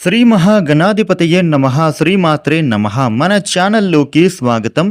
శ్రీ మహాగణాధిపతయే నమ శ్రీమాత్రే నమ. మన ఛానల్లోకి స్వాగతం.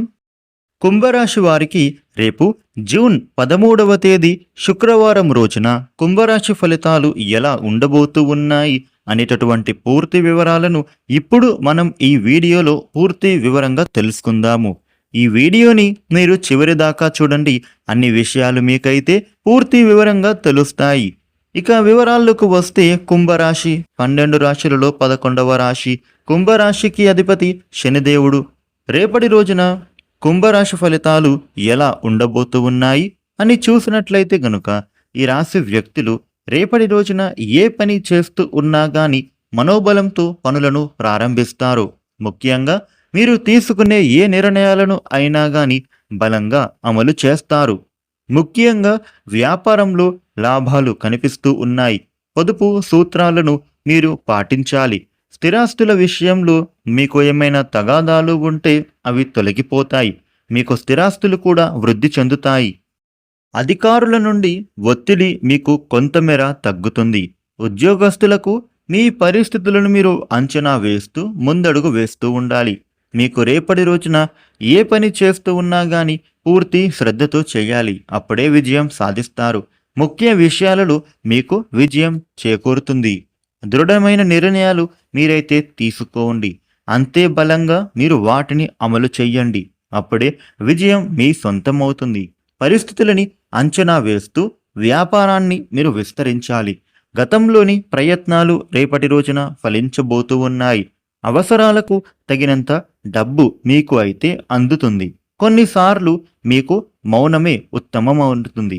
కుంభరాశి వారికి రేపు జూన్ పదమూడవ తేదీ శుక్రవారం రోజున కుంభరాశి ఫలితాలు ఎలా ఉండబోతూ ఉన్నాయి అనేటటువంటి పూర్తి వివరాలను ఇప్పుడు మనం ఈ వీడియోలో పూర్తి వివరంగా తెలుసుకుందాము. ఈ వీడియోని మీరు చివరి దాకా చూడండి. అన్ని విషయాలు మీకైతే పూర్తి వివరంగా తెలుస్తాయి. ఇక వివరాల్లోకి వస్తే కుంభరాశి పన్నెండు రాశులలో పదకొండవ రాశి. కుంభరాశికి అధిపతి శనిదేవుడు. రేపటి రోజున కుంభరాశి ఫలితాలు ఎలా ఉండబోతూ ఉన్నాయి అని చూసినట్లయితే గనుక ఈ రాశి వ్యక్తులు రేపటి రోజున ఏ పని చేస్తూ ఉన్నా గాని మనోబలంతో పనులను ప్రారంభిస్తారు. ముఖ్యంగా మీరు తీసుకునే ఏ నిర్ణయాలను అయినా గాని బలంగా అమలు చేస్తారు. ముఖ్యంగా వ్యాపారంలో లాభాలు కనిపిస్తూ ఉన్నాయి. పొదుపు సూత్రాలను మీరు పాటించాలి. స్థిరాస్తుల విషయంలో మీకు ఏమైనా తగాదాలు ఉంటే అవి తొలగిపోతాయి. మీకు స్థిరాస్తులు కూడా వృద్ధి చెందుతాయి. అధికారుల నుండి ఒత్తిడి మీకు కొంతమేర తగ్గుతుంది. ఉద్యోగస్తులకు మీ పరిస్థితులను మీరు అంచనా వేస్తూ ముందడుగు వేస్తూ ఉండాలి. మీకు రేపటి రోజున ఏ పని చేస్తూ ఉన్నా గాని పూర్తి శ్రద్ధతో చేయాలి. అప్పుడే విజయం సాధిస్తారు. ముఖ్య విషయాలలో మీకు విజయం చేకూరుతుంది. దృఢమైన నిర్ణయాలు మీరైతే తీసుకోండి. అంతే బలంగా మీరు వాటిని అమలు చెయ్యండి. అప్పుడే విజయం మీ సొంతమవుతుంది. పరిస్థితులని అంచనా వేస్తూ వ్యాపారాన్ని మీరు విస్తరించాలి. గతంలోని ప్రయత్నాలు రేపటి రోజున ఫలించబోతూ ఉన్నాయి. అవసరాలకు తగినంత డబ్బు మీకు అయితే అందుతుంది. కొన్నిసార్లు మీకు మౌనమే ఉత్తమమవుతుంది.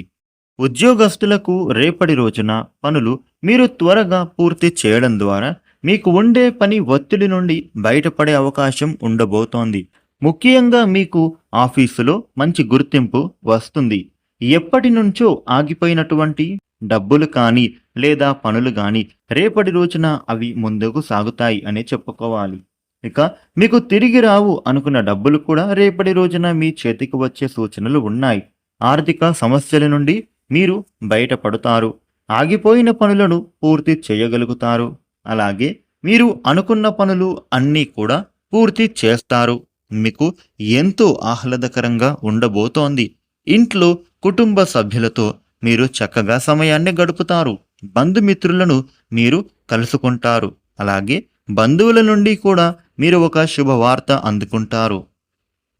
ఉద్యోగస్తులకు రేపటి రోజున పనులు మీరు త్వరగా పూర్తి చేయడం ద్వారా మీకు ఉండే పని ఒత్తిడి నుండి బయటపడే అవకాశం ఉండబోతోంది. ముఖ్యంగా మీకు ఆఫీసులో మంచి గుర్తింపు వస్తుంది. ఎప్పటి నుంచో ఆగిపోయినటువంటి డబ్బులు కానీ లేదా పనులు కానీ రేపటి రోజున అవి ముందుకు సాగుతాయి అనే చెప్పుకోవాలి. ఇక మీకు తిరిగి రావు అనుకున్న డబ్బులు కూడా రేపటి రోజున మీ చేతికి వచ్చే సూచనలు ఉన్నాయి. ఆర్థిక సమస్యల నుండి మీరు బయటపడతారు. ఆగిపోయిన పనులను పూర్తి చేయగలుగుతారు. అలాగే మీరు అనుకున్న పనులు అన్నీ కూడా పూర్తి చేస్తారు. మీకు ఎంతో ఆహ్లాదకరంగా ఉండబోతోంది. ఇంట్లో కుటుంబ సభ్యులతో మీరు చక్కగా సమయాన్ని గడుపుతారు. బంధుమిత్రులను మీరు కలుసుకుంటారు. అలాగే బంధువుల నుండి కూడా మీరు ఒక శుభవార్త అందుకుంటారు.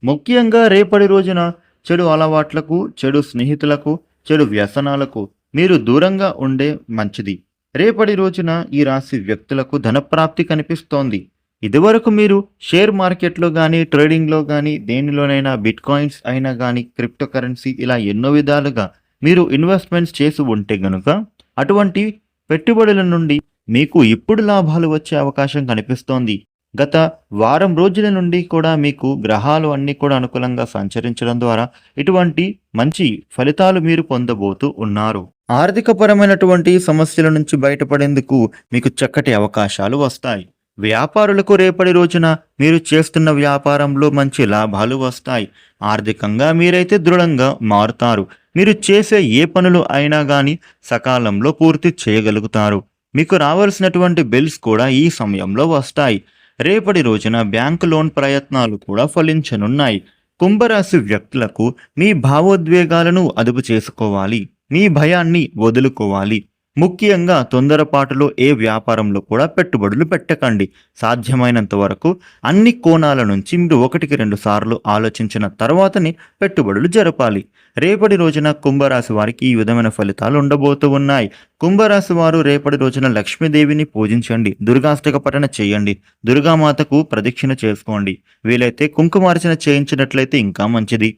ముఖ్యంగా రేపటి రోజున చెడు అలవాట్లకు చెడు స్నేహితులకు చెడు వ్యసనాలకు మీరు దూరంగా ఉండే మంచిది. రేపటి రోజున ఈ రాశి వ్యక్తులకు ధనప్రాప్తి కనిపిస్తోంది. ఇదివరకు మీరు షేర్ మార్కెట్లో కానీ ట్రేడింగ్లో కానీ దేనిలోనైనా బిట్ కాయిన్స్ అయినా కానీ క్రిప్టో కరెన్సీ ఇలా ఎన్నో విధాలుగా మీరు ఇన్వెస్ట్మెంట్స్ చేసి ఉంటే గనుక అటువంటి పెట్టుబడుల నుండి మీకు ఇప్పుడు లాభాలు వచ్చే అవకాశం కనిపిస్తోంది. గత వారం రోజుల నుండి కూడా మీకు గ్రహాలు అన్నీ కూడా అనుకూలంగా సంచరించడం ద్వారా ఇటువంటి మంచి ఫలితాలు మీరు పొందబోతూ ఉన్నారు. ఆర్థికపరమైనటువంటి సమస్యల నుంచి బయటపడేందుకు మీకు చక్కటి అవకాశాలు వస్తాయి. వ్యాపారులకు రేపటి రోజున మీరు చేస్తున్న వ్యాపారంలో మంచి లాభాలు వస్తాయి. ఆర్థికంగా మీరైతే దృఢంగా మారుతారు. మీరు చేసే ఏ పనులు అయినా కానీ సకాలంలో పూర్తి చేయగలుగుతారు. మీకు రావాల్సినటువంటి బిల్స్ కూడా ఈ సమయంలో వస్తాయి. రేపటి రోజున బ్యాంకు లోన్ ప్రయత్నాలు కూడా ఫలించనున్నాయి. కుంభరాశి వ్యక్తులకు మీ భావోద్వేగాలను అదుపు చేసుకోవాలి. మీ భయాన్ని వదులుకోవాలి. ముఖ్యంగా తొందరపాటులో ఏ వ్యాపారంలో కూడా పెట్టుబడులు పెట్టకండి. సాధ్యమైనంత వరకు అన్ని కోణాల నుంచి మీరు ఒకటికి రెండు సార్లు ఆలోచించిన తర్వాతనే పెట్టుబడులు జరపాలి. రేపటి రోజున కుంభరాశి వారికి ఈ విధమైన ఫలితాలు ఉండబోతూ ఉన్నాయి. కుంభరాశి వారు రేపటి రోజున లక్ష్మీదేవిని పూజించండి. దుర్గాష్టక పఠన చేయండి. దుర్గామాతకు ప్రదక్షిణ చేసుకోండి. వీలైతే కుంకుమార్చన చేయించినట్లయితే ఇంకా మంచిది.